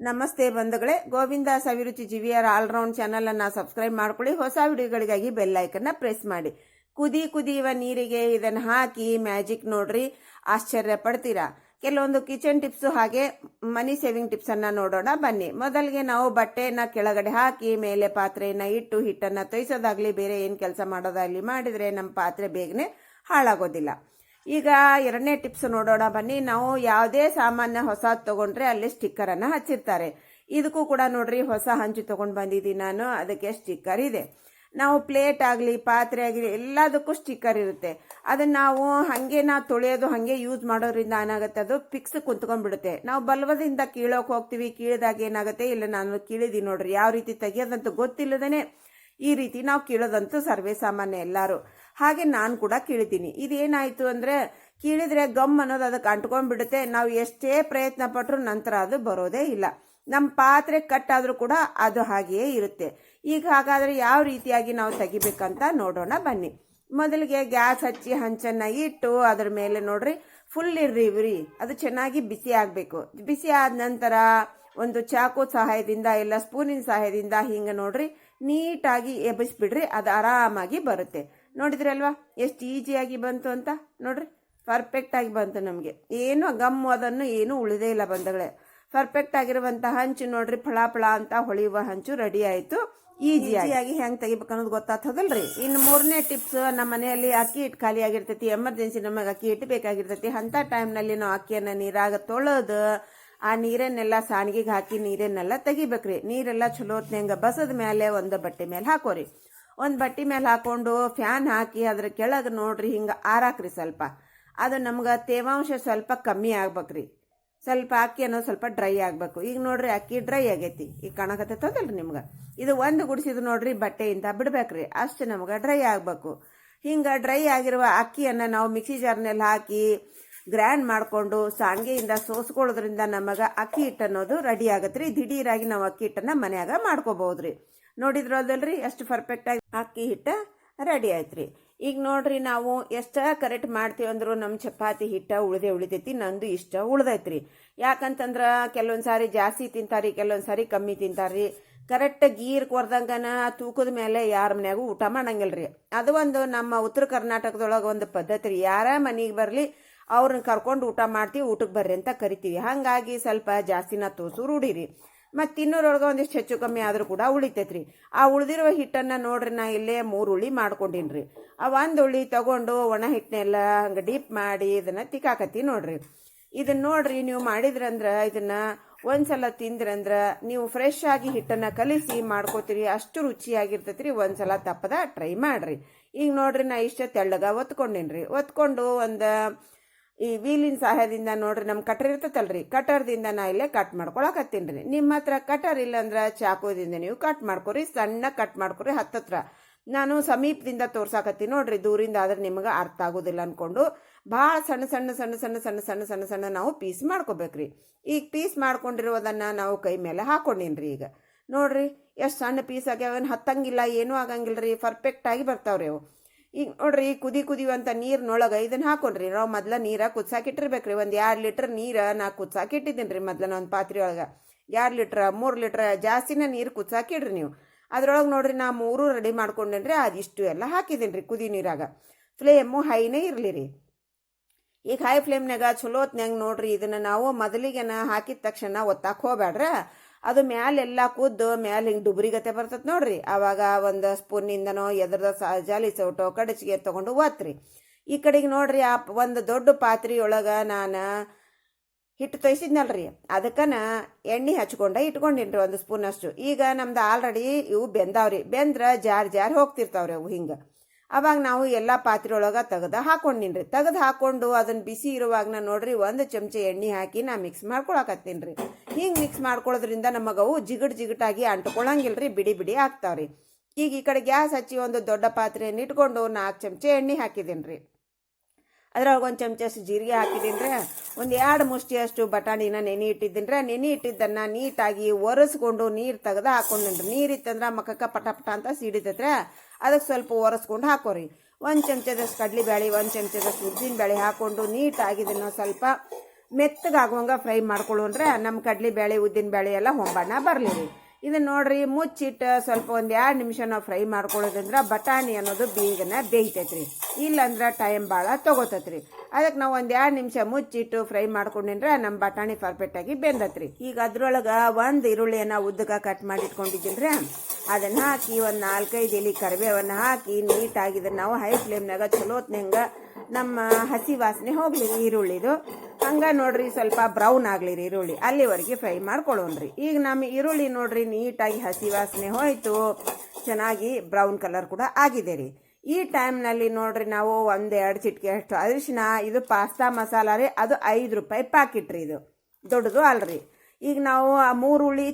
ನಮಸ್ತೆ ಬಂಧುಗಳೇ. ಗೋವಿಂದ ಸವಿರುಚಿ ಜಿವಿಯರ್ ಆಲ್ರೌಂಡ್ ಚಾನಲನ್ನು ಸಬ್ಸ್ಕ್ರೈಬ್ ಮಾಡ್ಕೊಳ್ಳಿ. ಹೊಸ ವಿಡಿಯೋಗಳಿಗಾಗಿ ಬೆಲ್ ಐಕನ್ನ ಪ್ರೆಸ್ ಮಾಡಿ. ಕುದಿ ಕುದಿಯುವ ನೀರಿಗೆ ಇದನ್ನ ಹಾಕಿ ಮ್ಯಾಜಿಕ್ ನೋಡ್ರಿ. ಆಶ್ಚರ್ಯ ಪಡ್ತೀರಾ? ಕೆಲವೊಂದು ಕಿಚನ್ ಟಿಪ್ಸ್ ಹಾಗೆ ಮನಿ ಸೇವಿಂಗ್ ಟಿಪ್ಸ್ ಅನ್ನ ನೋಡೋಣ. ಬನ್ನಿ. ಮೊದಲಿಗೆ ನಾವು ಬಟ್ಟೆಯನ್ನು ಕೆಳಗಡೆ ಹಾಕಿ, ಮೇಲೆ ಪಾತ್ರೆಯನ್ನ ಇಟ್ಟು, ಹಿಟ್ಟನ್ನ ತೊಯ್ಸೋದಾಗ್ಲಿ, ಬೇರೆ ಏನು ಕೆಲಸ ಮಾಡೋದಾಗ್ಲಿ ಮಾಡಿದ್ರೆ ನಮ್ಮ ಪಾತ್ರೆ ಬೇಗನೆ ಹಾಳಾಗೋದಿಲ್ಲ. ಈಗ ಎರಡನೇ ಟಿಪ್ಸ್ ನೋಡೋಣ. ಬನ್ನಿ, ನಾವು ಯಾವುದೇ ಸಾಮಾನ್ಯ ಹೊಸ ತಗೊಂಡ್ರೆ ಅಲ್ಲಿ ಸ್ಟಿಕ್ಕರ್ ಅನ್ನ ಹಚ್ಚಿರ್ತಾರೆ. ಇದಕ್ಕೂ ಕೂಡ ನೋಡ್ರಿ, ಹೊಸ ಹಂಚು ತಗೊಂಡ್ ಬಂದಿದ್ದೀನಿ ನಾನು. ಅದಕ್ಕೆ ಸ್ಟಿಕ್ಕರ್ ಇದೆ. ನಾವು ಪ್ಲೇಟ್ ಆಗಲಿ, ಪಾತ್ರೆ ಆಗಲಿ, ಎಲ್ಲದಕ್ಕೂ ಸ್ಟಿಕ್ಕರ್ ಇರುತ್ತೆ. ಅದನ್ನ ನಾವು ಹಂಗೆ ನಾವು ತೊಳೆಯೋದು, ಹಂಗೆ ಯೂಸ್ ಮಾಡೋದ್ರಿಂದ ಏನಾಗುತ್ತೆ? ಅದು ಫಿಕ್ಸ್ ಕುಂತ್ಕೊಂಡ್ಬಿಡುತ್ತೆ. ನಾವು ಬಲ್ವದಿಂದ ಕೀಳೋಕೆ ಹೋಗ್ತೀವಿ, ಕೀಳಿದಾಗ ಏನಾಗುತ್ತೆ? ಇಲ್ಲ, ನಾನು ಕೀಳಿದೀನಿ ನೋಡ್ರಿ, ಯಾವ ರೀತಿ ತೆಗಿಯೋದಂತೂ ಗೊತ್ತಿಲ್ಲದೇನೆ ಈ ರೀತಿ ನಾವು ಕೀಳೋದಂತೂ ಸರ್ವೇ ಸಾಮಾನ್ಯ ಎಲ್ಲರೂ. ಹಾಗೆ ನಾನು ಕೂಡ ಕೀಳ್ತೀನಿ ಇದೇನಾಯಿತು ಅಂದ್ರೆ ಕೀಳಿದ್ರೆ ಗಮ್ ಅನ್ನೋದು ಅದಕ್ಕೆ ಅಂಟ್ಕೊಂಡ್ಬಿಡುತ್ತೆ. ನಾವು ಎಷ್ಟೇ ಪ್ರಯತ್ನ ಪಟ್ಟರು ನಂತರ ಅದು ಬರೋದೇ ಇಲ್ಲ. ನಮ್ಮ ಪಾತ್ರೆ ಕಟ್ ಆದ್ರೂ ಕೂಡ ಅದು ಹಾಗೆಯೇ ಇರುತ್ತೆ. ಈಗ ಹಾಗಾದ್ರೆ ಯಾವ ರೀತಿಯಾಗಿ ನಾವು ತೆಗಿಬೇಕಂತ ನೋಡೋಣ ಬನ್ನಿ. ಮೊದಲಿಗೆ ಗ್ಯಾಸ್ ಹಚ್ಚಿ ಹಂಚನ್ನ ಇಟ್ಟು ಅದ್ರ ಮೇಲೆ ನೋಡ್ರಿ ಫುಲ್ ಇರ್ರಿ ಅದು ಚೆನ್ನಾಗಿ ಬಿಸಿ ಆಗಬೇಕು. ಬಿಸಿ ಆದ ನಂತರ ಒಂದು ಚಾಕು ಸಹಾಯದಿಂದ ಇಲ್ಲ ಸ್ಪೂನಿನ ಸಹಾಯದಿಂದ ಹಿಂಗೆ ನೋಡ್ರಿ, ನೀಟಾಗಿ ಎಬ್ಬಿಸ್ಬಿಡ್ರಿ, ಅದು ಆರಾಮಾಗಿ ಬರುತ್ತೆ. ನೋಡಿದ್ರಲ್ವಾ? ಎಷ್ಟು ಈಸಿಯಾಗಿ ಬಂತು ಅಂತ? ನೋಡ್ರಿ ಪರ್ಫೆಕ್ಟ್ ಆಗಿ ಬಂತು ನಮಗೆ. ಏನು ಗಮ್ಮು, ಅದನ್ನು ಏನು ಉಳಿದೇ ಇಲ್ಲ ಬಂದಗಳೇ ಪರ್ಫೆಕ್ಟ್ ಆಗಿರುವಂಥ ಹಂಚು ನೋಡ್ರಿ, ಫಳ ಫಳ ಅಂತ ಹೊಳೆಯುವ ಹಂಚು ರೆಡಿ ಆಯಿತು. ಈಸಿಯಾಗಿ ಹೆಂಗೆ ತೆಗಿಬೇಕು ಅನ್ನೋದು ಗೊತ್ತಾಗ್ತದಲ್ರಿ? ಇನ್ನು ಮೂರನೇ ಟಿಪ್ಸ್ ನಮ್ಮ ಮನೆಯಲ್ಲಿ ಅಕ್ಕಿ ಹಿಟ್ಟು ಖಾಲಿ ಆಗಿರ್ತೈತಿ ಎಮರ್ಜೆನ್ಸಿ ನಮಗೆ ಅಕ್ಕಿ ಹಿಟ್ಟು ಬೇಕಾಗಿರ್ತೈತಿ. ಅಂಥ ಟೈಮ್ನಲ್ಲಿ ನಾವು ಅಕ್ಕಿಯನ್ನ ನೀರಾಗ ತೊಳೆದು, ಆ ನೀರನ್ನೆಲ್ಲ ಸಾಣಿಗೆಗೆ ಹಾಕಿ ನೀರನ್ನೆಲ್ಲ ತೆಗಿಬೇಕ್ರಿ. ನೀರೆಲ್ಲ ಚಲೋ ಹೊತ್ನ್ಯಾಗ ಬಸದ ಮೇಲೆ ಒಂದು ಬಟ್ಟೆ ಮೇಲೆ ಹಾಕೋರಿ. ಒಂದು ಬಟ್ಟೆ ಮೇಲೆ ಹಾಕೊಂಡು ಫ್ಯಾನ್ ಹಾಕಿ ಅದ್ರ ಕೆಳಗೆ ನೋಡ್ರಿ ಹಿಂಗೆ ಆರಾಕ್ರಿ ಸ್ವಲ್ಪ. ಅದು ನಮ್ಗೆ ತೇವಾಂಶ ಸ್ವಲ್ಪ ಕಮ್ಮಿ ಆಗ್ಬೇಕ್ರಿ. ಸ್ವಲ್ಪ ಅಕ್ಕಿ ಅನ್ನೋದು ಸ್ವಲ್ಪ ಡ್ರೈ ಆಗಬೇಕು. ಈಗ ನೋಡ್ರಿ ಅಕ್ಕಿ ಡ್ರೈ ಆಗೈತಿ. ಈಗ ಕಾಣಕತ್ತೈತದಲ್ರಿ ನಿಮ್ಗೆ? ಇದು ಒಂದು ಗುಡಿಸಿದ್ ನೋಡ್ರಿ ಬಟ್ಟೆಯಿಂದ ಬಿಡ್ಬೇಕ್ರಿ. ಅಷ್ಟು ನಮ್ಗೆ ಡ್ರೈ ಆಗಬೇಕು. ಹಿಂಗೆ ಡ್ರೈ ಆಗಿರುವ ಅಕ್ಕಿಯನ್ನು ನಾವು ಮಿಕ್ಸಿ ಜಾರ್ನಲ್ಲಿ ಹಾಕಿ ಗ್ರ್ಯಾಂಡ್ ಮಾಡಿಕೊಂಡು ಸಾಂಗೆಯಿಂದ ಸೋಸ್ಕೊಳ್ಳೋದ್ರಿಂದ ನಮಗೆ ಅಕ್ಕಿ ಹಿಟ್ಟು ಅನ್ನೋದು ರೆಡಿ ಆಗತ್ತೆ ರೀ. ದಿಢೀರಾಗಿ ನಾವು ಅಕ್ಕಿ ಹಿಟ್ಟನ್ನು ಮನ್ಯಾಗ ಮಾಡ್ಕೋಬಹುದ್ರಿ ನೋಡಿದ್ರಲ್ರಿ ಎಷ್ಟು ಪರ್ಫೆಕ್ಟ್ ಆಗಿ ಅಕ್ಕಿ ಹಿಟ್ಟ ರೆಡಿ ಆಯ್ತು ರೀ. ಈಗ ನೋಡ್ರಿ ನಾವು ಎಷ್ಟ ಕರೆಕ್ಟ್ ಮಾಡ್ತೀವಿ ಅಂದ್ರು ನಮ್ಮ ಚಪಾತಿ ಹಿಟ್ಟ ಉಳ್ದೆ ಉಳಿತೈತಿ, ನಂದು ಇಷ್ಟ ಉಳ್ದೈತ್ರಿ ಯಾಕಂತಂದ್ರ ಕೆಲವೊಂದು ಸಾರಿ ಜಾಸ್ತಿ ತಿಂತಾರಿ ಕೆಲವೊಂದು ಸಾರಿ ಕಮ್ಮಿ ತಿಂತಾರಿ. ಕರೆಕ್ಟ್ ಗೀರ್ ಕೊರ್ದಂಗನ ತೂಕದ ಮೇಲೆ ಯಾರ ಮನ್ಯಾಗೂ ಊಟ ರೀ ಅದು ಒಂದು ನಮ್ಮ ಉತ್ತರ ಕರ್ನಾಟಕದೊಳಗೆ ಒಂದು ಪದ್ಧತಿ ರೀ. ಯಾರ ಮನೆಗೆ ಬರಲಿ ಅವ್ರನ್ನ ಕರ್ಕೊಂಡು ಊಟ ಮಾಡ್ತೀವಿ ಊಟಕ್ಕೆ ಬರ್ರಿ ಅಂತ ಕರಿತೀವಿ. ಹಾಗಾಗಿ ಸ್ವಲ್ಪ ಜಾಸ್ತಿನ ತೋಸು ರೂಢಿರಿ. ಮತ್ತು ತಿನ್ನೋರೊಳಗೆ ಒಂದಿಷ್ಟು ಹೆಚ್ಚು ಕಮ್ಮಿ ಆದರೂ ಕೂಡ ಉಳಿತೈತ್ರಿ. ಆ ಉಳಿದಿರುವ ಹಿಟ್ಟನ್ನು ನೋಡ್ರಿ, ನಾ ಇಲ್ಲೇ ಮೂರು ಉಳಿ ಮಾಡ್ಕೊಂಡಿನ್ರಿ. ಆ ಒಂದು ಉಳಿ ತಗೊಂಡು ಒಣ ಹಿಟ್ಟನ್ನೆಲ್ಲ ಹಂಗೆ ಡೀಪ್ ಮಾಡಿ ಇದನ್ನು ತಿಕ್ಕಾಕತ್ತಿ ನೋಡ್ರಿ. ಇದನ್ನ ನೋಡ್ರಿ, ನೀವು ಮಾಡಿದ್ರಂದ್ರೆ ಇದನ್ನ ಒಂದ್ಸಲ ತಿಂದ್ರಂದ್ರ ನೀವು ಫ್ರೆಶ್ ಆಗಿ ಹಿಟ್ಟನ್ನ ಕಲಿಸಿ ಮಾಡ್ಕೋತೀರಿ, ಅಷ್ಟು ರುಚಿಯಾಗಿರ್ತೈತ್ರಿ. ಒಂದ್ಸಲ ತಪ್ಪದ ಟ್ರೈ ಮಾಡ್ರಿ. ಈಗ ನೋಡ್ರಿ, ನಾ ಇಷ್ಟ ತೆಳ್ಳಗ ಒತ್ಕೊಂಡಿನ್ರಿ. ಒತ್ಕೊಂಡು ಒಂದು ಈ ವೀಲಿನ ಸಹಾಯದಿಂದ ನೋಡ್ರಿ ನಮ್ಮ ಕಟರ್ ಇರ್ತೈತಲ್ರಿ, ಕಟರ್ದಿಂದ ನಾ ಇಲ್ಲೇ ಕಟ್ ಮಾಡ್ಕೊಳಕತ್ತೀನಿ ರೀ. ನಿಮ್ಮ ಹತ್ರ ಕಟರ್ ಇಲ್ಲ ಅಂದ್ರೆ ಚಾಕುದಿಂದ ನೀವು ಕಟ್ ಮಾಡ್ಕೊರಿ, ಸಣ್ಣ ಕಟ್ ಮಾಡ್ಕೊರಿ, ಹತ್ತತ್ರ. ನಾನು ಸಮೀಪದಿಂದ ತೋರ್ಸಾಕತ್ತೀನಿ ನೋಡ್ರಿ, ದೂರಿಂದ ಆದ್ರೆ ನಿಮ್ಗೆ ಅರ್ಥ ಆಗೋದಿಲ್ಲ ಅನ್ಕೊಂಡು ಭಾಳ ಸಣ್ಣ ಸಣ್ಣ ಸಣ್ಣ ಸಣ್ಣ ಸಣ್ಣ ಸಣ್ಣ ಸಣ್ಣ ಸಣ್ಣ ನಾವು ಪೀಸ್ ಮಾಡ್ಕೋಬೇಕ್ರಿ. ಈಗ ಪೀಸ್ ಮಾಡ್ಕೊಂಡಿರೋದನ್ನ ನಾವು ಕೈ ಮೇಲೆ ಹಾಕೊಂಡಿನ್ರಿ ಈಗ. ನೋಡ್ರಿ, ಎಷ್ಟು ಸಣ್ಣ ಪೀಸ್ ಆಗ್ಯಾವ ಹತ್ತಂಗಿಲ್ಲ, ಏನೂ ಆಗಂಗಿಲ್ಲ ರೀ ಪರ್ಫೆಕ್ಟ್ ಆಗಿ ಬರ್ತಾವ್ರಿ ಅವು. ಈಗ ನೋಡ್ರಿ ಕುದಿ ಕುದಿಯುವಂಥ ನೀರಿನೊಳಗೆ ಇದನ್ನ ಹಾಕೊಂಡ್ರಿ. ನಾವು ಮೊದ್ಲ ನೀರು ಕುದ್ಸಾಕಿಟ್ಟಿರ್ಬೇಕ್ರಿ. ಒಂದು ಎರಡು ಲೀಟ್ರ್ ನೀರು ನಾ ಕುದ್ಸಾಕಿಟ್ಟಿದ್ದೀನಿ ರೀ ಮೊದ್ಲ ಒಂದು ಪಾತ್ರೆ ಒಳಗೆ. ಎರಡು ಲೀಟ್ರ್, ಮೂರು ಲೀಟ್ರ್ ಜಾಸ್ತಿನೇ ನೀರು ಕುದ್ಸಾಕಿಡ್ರಿ ನೀವು. ಅದ್ರೊಳಗೆ ನೋಡ್ರಿ ನಾ ಮೂರು ರೆಡಿ ಮಾಡ್ಕೊಂಡೇನ್ರಿ, ಅದಿಷ್ಟು ಎಲ್ಲ ಹಾಕಿದ್ದೀನಿ ರೀ ಕುದಿ ನೀರಾಗ. ಫ್ಲೇಮು ಹೈನೇ ಇರಲಿ ರೀ ಈಗ ಹೈ ಫ್ಲೇಮ್ನಾಗ ಚಲೋ ಹೊತ್ನಾಗ ನೋಡ್ರಿ, ಇದನ್ನ ನಾವು ಮೊದಲಿಗೆನ ಹಾಕಿದ ತಕ್ಷಣ ಒತ್ತಾಕ ಹೋಗ್ಬೇಡ್ರ ಅದು ಮ್ಯಾಲೆಲ್ಲ ಕುದ್ದು ಮ್ಯಾಲೆ ಹಿಂಗೆ ಡುಬ್ರಿಗತೆ ಬರ್ತೈತೆ ನೋಡ್ರಿ. ಆವಾಗ ಒಂದು ಸ್ಪೂನಿಂದನೋ ಎದ್ರದ ಜಾಲಿ ಸೌಟೋ ಕಡಚಿಗೆ ತೊಗೊಂಡು ಒತ್ರಿ. ಈ ಕಡೆಗೆ ನೋಡ್ರಿ ಆ ಒಂದು ದೊಡ್ಡ ಪಾತ್ರೆಯೊಳಗೆ ನಾನು ಹಿಟ್ಟು ತೊಯ್ಸಿದ್ನಲ್ರಿ. ಅದಕ್ಕನ ಎಣ್ಣೆ ಹಚ್ಕೊಂಡ ಇಟ್ಕೊಂಡಿನ್ರಿ ಒಂದು ಸ್ಪೂನ್ ಅಷ್ಟು. ಈಗ ನಮ್ದು ಆಲ್ರೆಡಿ ಇವು ಬೆಂದಾವ್ರಿ. ಬೆಂದ್ರ ಜಾರ್ ಜಾರ್ ಹೋಗ್ತಿರ್ತಾವ್ರಿ ಅವು ಹಿಂಗೆ. ಅವಾಗ ನಾವು ಎಲ್ಲ ಪಾತ್ರೆ ಒಳಗೆ ತೆಗೆದು ಹಾಕೊಂಡಿನ್ರಿ. ತೆಗೆದು ಹಾಕೊಂಡು ಅದನ್ನು ಬಿಸಿ ಇರುವಾಗ ನೋಡ್ರಿ, ಒಂದು ಚಮಚ ಎಣ್ಣೆ ಹಾಕಿ ನಾ ಮಿಕ್ಸ್ ಮಾಡ್ಕೊಳಕತ್ತೀನಿ ರೀ ಹಿಂಗೆ ಮಿಕ್ಸ್ ಮಾಡ್ಕೊಳ್ಳೋದ್ರಿಂದ ನಮಗವು ಜಿಗಟ್ ಜಿಗಟಾಗಿ ಅಂಟ್ಕೊಳಂಗಿಲ್ರಿ, ಬಿಡಿ ಬಿಡಿ ಆಗ್ತಾವ್ರಿ. ಈಗ ಈ ಕಡೆ ಗ್ಯಾಸ್ ಹಚ್ಚಿ ಒಂದು ದೊಡ್ಡ ಪಾತ್ರೆಯನ್ನು ಇಟ್ಕೊಂಡು ನಾಲ್ಕು ಚಮಚ ಎಣ್ಣೆ ಹಾಕಿದ್ದೀನಿ ರೀ ಅದ್ರೊಳಗೆ ಒಂದು ಚಮಚಷ್ಟು ಜೀರಿಗೆ ಹಾಕಿದ್ದೀನಿ ಒಂದು ಎರಡು ಮುಷ್ಟಿಯಷ್ಟು ಬಟಾಣಿನ ನೆನೆ ಇಟ್ಟಿದ್ದೀನಿ ನೆನೆ ಇಟ್ಟಿದ್ದನ್ನು ನೀಟಾಗಿ ಒರೆಸ್ಕೊಂಡು ನೀರು ತೆಗೆದು ಹಾಕೊಂಡಿನ್ರಿ. ನೀರು ಇತ್ತಂದ್ರೆ ಮಕ್ಕಕ್ಕ ಪಟ ಪಟ ಅಂತ ಸಿಡಿತೈತ್ರಿ. ಅದಕ್ಕೆ ಸ್ವಲ್ಪ ಒರೆಸ್ಕೊಂಡು ಹಾಕೋರಿ. ಒಂದು ಚಮಚದಷ್ಟು ಕಡ್ಲಿ ಬೇಳೆ ಒಂದು ಚಮಚದಷ್ಟು ಉದ್ದಿನ ಬೇಳೆ ಹಾಕ್ಕೊಂಡು ನೀಟಾಗಿ ಇದನ್ನು ಸ್ವಲ್ಪ ಮೆತ್ತಗಾಗುವಂಗ ಫ್ರೈ ಮಾಡ್ಕೊಳ್ಳೋಣ್ರೆ. ನಮ್ಮ ಕಡ್ಲಿ ಬೇಳೆ ಉದ್ದಿನ ಬೇಳೆ ಎಲ್ಲ ಹೊಂಬಣ್ಣ ಬರಲಿ ಇದನ್ನು ನೋಡ್ರಿ, ಮುಚ್ಚಿಟ್ಟು ಸ್ವಲ್ಪ ಒಂದು ಎರಡು ನಿಮಿಷ ನಾವು ಫ್ರೈ ಮಾಡ್ಕೊಳ್ಳೋದಂದ್ರೆ ಬಟಾಣಿ ಅನ್ನೋದು ಬೇಗನೆ ಬೇಯ್ತೈತ್ರಿ. ಇಲ್ಲಂದ್ರೆ ಟೈಮ್ ಭಾಳ ತೊಗೋತೈತ್ರಿ. ಅದಕ್ಕೆ ನಾವು ಒಂದು ಎರಡು ನಿಮಿಷ ಮುಚ್ಚಿಟ್ಟು ಫ್ರೈ ಮಾಡ್ಕೊಂಡಿದ್ರೆ ನಮ್ಮ ಬಟಾಣಿ ಪರ್ಫೆಕ್ಟಾಗಿ ಬೆಂದತ್ರಿ. ಈಗ ಅದ್ರೊಳಗೆ ಒಂದು ಈರುಳ್ಳಿಯನ್ನು ಉದ್ದಕ್ಕೆ ಕಟ್ ಮಾಡಿ ಇಟ್ಕೊಂಡಿದ್ದಿಲ್ರಿ ಅದನ್ನು ಹಾಕಿ ಒಂದು ನಾಲ್ಕೈದು ಎಲೆ ಕರಿಬೇವನ್ನು ಹಾಕಿ ನೀಟಾಗಿ ಇದನ್ನು ನಾವು ಹೈ ಫ್ಲೇಮ್ನಾಗ ಹೆಂಗೆ ನಮ್ಮ ಹಸಿ ವಾಸನೆ ಹೋಗ್ಲಿ ಈರುಳ್ಳಿದು. ಹಂಗೆ ನೋಡ್ರಿ ಸ್ವಲ್ಪ ಬ್ರೌನ್ ಆಗಲಿ ರೀ ಈರುಳ್ಳಿ. ಅಲ್ಲಿವರೆಗೆ ಫ್ರೈ ಮಾಡ್ಕೊಳ್ಳೋಣ್ರಿ ಈಗ ನಮ್ಮ ಈರುಳ್ಳಿ ನೋಡ್ರಿ ನೀಟಾಗಿ ಹಸಿ ವಾಸನೆ ಹೋಯಿತು. ಚೆನ್ನಾಗಿ ಬ್ರೌನ್ ಕಲರ್ ಕೂಡ ಆಗಿದೆ ರೀ. ಈ ಟೈಮ್ನಲ್ಲಿ ನೋಡ್ರಿ ನಾವು ಒಂದು ಎರಡು ಚಿಟಿಕೆ ಅಷ್ಟು ಅರಿಶಿನ, ಇದು ಪಾಸ್ತಾ ಮಸಾಲ ರೀ, ಅದು ಐದು ರೂಪಾಯಿ ಪ್ಯಾಕೆಟ್ ರೀ ಇದು. ದೊಡ್ಡದು ಅಲ್ರಿ. ಈಗ ನಾವು ಆ ಮೂರು ಉಳ್ಳಿ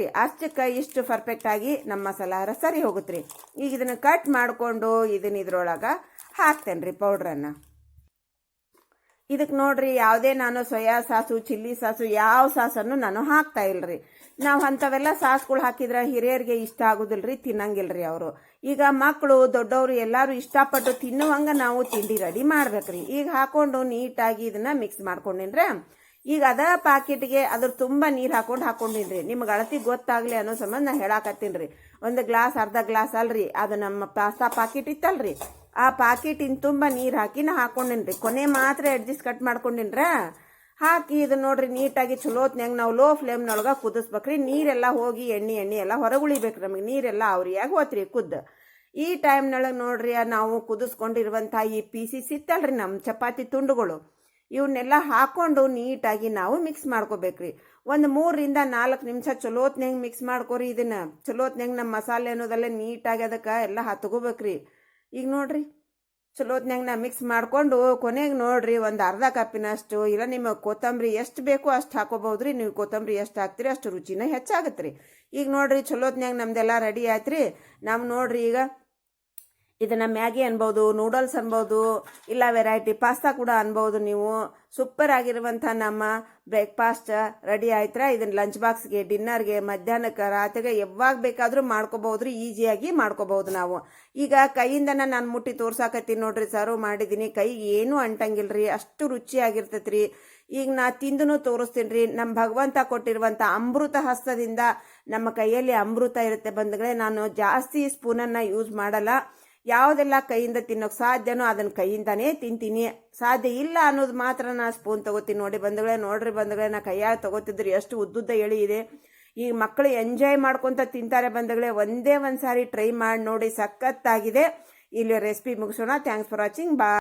ರೀ ಅಷ್ಟಕ್ಕೆ ಇಷ್ಟು ಪರ್ಫೆಕ್ಟಾಗಿ ನಮ್ಮ ಮಸಾಲಾರ ಸರಿ ಹೋಗುತ್ತೆ ರೀ ಈಗ ಇದನ್ನು ಕಟ್ ಮಾಡಿಕೊಂಡು ಇದನ್ನ ಇದ್ರೊಳಗೆ ಹಾಕ್ತೇನೆ ರೀ ಪೌಡ್ರನ್ನು ಇದಕ್ಕೆ ನೋಡ್ರಿ, ಯಾವುದೇ ನಾನು ಸೋಯಾ ಸಾಸು, ಚಿಲ್ಲಿ ಸಾಸು ಯಾವ ಸಾಸನ್ನು ನಾನು ಹಾಕ್ತಾ ಇಲ್ರಿ. ನಾವು ಅಂಥವೆಲ್ಲ ಸಾಸ್ಗಳು ಹಾಕಿದ್ರೆ ಹಿರಿಯರಿಗೆ ಇಷ್ಟ ಆಗೋದಿಲ್ರಿ, ತಿನ್ನಂಗಿಲ್ರಿ ಅವರು. ಈಗ ಮಕ್ಕಳು ದೊಡ್ಡವರು ಎಲ್ಲರೂ ಇಷ್ಟಪಟ್ಟು ತಿನ್ನುವಂಗೆ ನಾವು ತಿಂಡಿ ರೆಡಿ ಮಾಡ್ಬೇಕ್ರಿ. ಈಗ ಹಾಕೊಂಡು ನೀಟಾಗಿ ಇದನ್ನ ಮಿಕ್ಸ್ ಮಾಡ್ಕೊಂಡಿನ್ರೆ? ಈಗ ಅದ ಪಾಕೆಟ್ಗೆ ಅದ್ರ ತುಂಬ ನೀರು ಹಾಕೊಂಡು ಹಾಕೊಂಡಿನ್ರಿ ನಿಮ್ಗೆ ಅಳತಿ ಗೊತ್ತಾಗ್ಲಿ ಅನ್ನೋ ಸಂಬಂಧ ನಾ ಹೇಳಾಕತ್ತೀನಿ ರೀ ಒಂದು ಗ್ಲಾಸ್, ಅರ್ಧ ಗ್ಲಾಸ್ ಅಲ್ರಿ. ಅದು ನಮ್ಮ ಪಾಸ್ತಾ ಪಾಕೆಟ್ ಇತ್ತಲ್ರಿ. ಆ ಪಾಕೆಟಿನ ತುಂಬ ನೀರು ಹಾಕಿ ನಾ ಹಾಕೊಂಡಿನ್ರಿ. ಕೊನೆ ಮಾತ್ರ ಅಡ್ಜಸ್ಟ್ ಕಟ್ ಮಾಡ್ಕೊಂಡಿನ್ರ. ಹಾಕಿ ಇದು ನೋಡ್ರಿ ನೀಟಾಗಿ ಚಲೋತ್ನಾಗ ನಾವು ಲೋ ಫ್ಲೇಮ್ನೊಳಗೆ ಕುದಿಸ್ಬೇಕ್ರಿ. ನೀರೆಲ್ಲ ಹೋಗಿ ಎಣ್ಣೆ ಎಣ್ಣೆ ಎಲ್ಲ ಹೊರಗುಳಿಬೇಕು ನಮಗೆ. ನೀರೆಲ್ಲ ಅವ್ರಿಯಾಗಿ ಹೋತ್ರಿ ಕುದ್ದು. ಈ ಟೈಮ್ನೊಳಗೆ ನೋಡ್ರಿ ನಾವು ಕುದಿಸ್ಕೊಂಡಿರುವಂಥ ಈ ಪೀಸಿಸ್ ಇತ್ತಲ್ರಿ ನಮ್ಮ ಚಪಾತಿ ತುಂಡುಗಳು. ಇವನ್ನೆಲ್ಲ ಹಾಕೊಂಡು ನೀಟಾಗಿ ನಾವು ಮಿಕ್ಸ್ ಮಾಡ್ಕೋಬೇಕ್ರಿ. ಒಂದು ಮೂರರಿಂದ ನಾಲ್ಕು ನಿಮಿಷ ಚಲೋತ್ನಾಗ ಮಿಕ್ಸ್ ಮಾಡ್ಕೊರಿ, ಇದನ್ನ ಚಲೋತ್ನಾಗ ನಮ್ಮ ಮಸಾಲೆ ಅನ್ನೋದೆಲ್ಲ ನೀಟಾಗಿ ಅದಕ್ಕೆ ಎಲ್ಲ ಹತ್ಕೋಬೇಕ್ರಿ. ಈಗ ನೋಡ್ರಿ ಚಲೋತ್ನಾಗ ನಾ ಮಿಕ್ಸ್ ಮಾಡಿಕೊಂಡು ಕೊನೆಗೆ ನೋಡ್ರಿ ಒಂದು ಅರ್ಧ ಕಪ್ಪಿನಷ್ಟು, ಇಲ್ಲ ನಿಮಗೆ ಕೊತ್ತಂಬರಿ ಎಷ್ಟು ಬೇಕೋ ಅಷ್ಟು ಹಾಕೋಬಹುದ್ರಿ ನೀವು ಕೊತ್ತಂಬರಿ ಎಷ್ಟು ಹಾಕ್ತೀರಿ ಅಷ್ಟು ರುಚಿನ ಹೆಚ್ಚಾಗತ್ತೆ ರೀ ಈಗ ನೋಡ್ರಿ ಚಲೋತ್ನಾಗ ನಮ್ದೆಲ್ಲ ರೆಡಿ ಆಯ್ತು ರೀ ನಾವು ನೋಡ್ರಿ ಈಗ ಇದನ್ನ ಮ್ಯಾಗಿ ಅನ್ಬೋದು, ನೂಡಲ್ಸ್ ಅನ್ಬೋದು, ಇಲ್ಲ ವೆರೈಟಿ ಪಾಸ್ತಾ ಕೂಡ ಅನ್ಬೋದು ನೀವು. ಸೂಪರ್ ಆಗಿರುವಂಥ ನಮ್ಮ ಬ್ರೇಕ್ಫಾಸ್ಟ್ ರೆಡಿ ಆಯ್ತರ ಇದನ್ನ ಲಂಚ್ ಬಾಕ್ಸ್ಗೆ ಡಿನ್ನರ್ಗೆ ಮಧ್ಯಾಹ್ನಕ್ಕೆ, ರಾತ್ರಿಗೆ ಯಾವಾಗ ಬೇಕಾದರೂ ಮಾಡ್ಕೋಬಹುದ್ರಿ ಈಸಿಯಾಗಿ ಮಾಡ್ಕೋಬಹುದು ನಾವು. ಈಗ ಕೈಯಿಂದನ ನಾನು ಮುಟ್ಟಿ ತೋರ್ಸಾಕತ್ತೀನಿ ನೋಡ್ರಿ ಸರ್ವ್ ಮಾಡಿದ್ದೀನಿ ಕೈ ಏನೂ ಅಂಟಂಗಿಲ್ರಿ, ಅಷ್ಟು ರುಚಿಯಾಗಿರ್ತೈತ್ರಿ. ಈಗ ನಾ ತಿಂದನು ತೋರಿಸ್ತೀನಿ ರೀ ನಮ್ಮ ಭಗವಂತ ಕೊಟ್ಟಿರುವಂಥ ಅಮೃತ ಹಸ್ತದಿಂದ ನಮ್ಮ ಕೈಯಲ್ಲಿ ಅಮೃತ ಇರುತ್ತೆ ಬಂದಗಳೇ. ನಾನು ಜಾಸ್ತಿ ಸ್ಪೂನನ್ನು ಯೂಸ್ ಮಾಡಲ್ಲ. ಯಾವುದೆಲ್ಲ ಕೈಯಿಂದ ತಿನ್ನೋಕೆ ಸಾಧ್ಯನೋ ಅದನ್ನ ಕೈಯಿಂದನೇ ತಿಂತೀನಿ. ಸಾಧ್ಯ ಇಲ್ಲ ಅನ್ನೋದು ಮಾತ್ರ ನಾ ಸ್ಪೂನ್ ತಗೋತೀನಿ. ನೋಡಿ ಬಂದಗಳೇ ನೋಡ್ರಿ ಬಂದಗಳೇ ನಾ ಕೈಯಾಗ ತಗೋತಿದ್ರೆ ಎಷ್ಟು ಉದ್ದುದ್ದ ಎಳಿ ಇದೆ. ಈಗ ಮಕ್ಕಳು ಎಂಜಾಯ್ ಮಾಡ್ಕೊತ ತಿಂತಾರೆ ಬಂದಗಳೇ ಒಂದೇ ಒಂದು ಸಾರಿ ಟ್ರೈ ಮಾಡಿ ನೋಡಿ ಸಖತ್ತಾಗಿದೆ. ಇಲ್ಲಿ ರೆಸಿಪಿ ಮುಗಿಸೋಣ. ಥ್ಯಾಂಕ್ಸ್ ಫಾರ್ ವಾಚಿಂಗ್ ಬಾ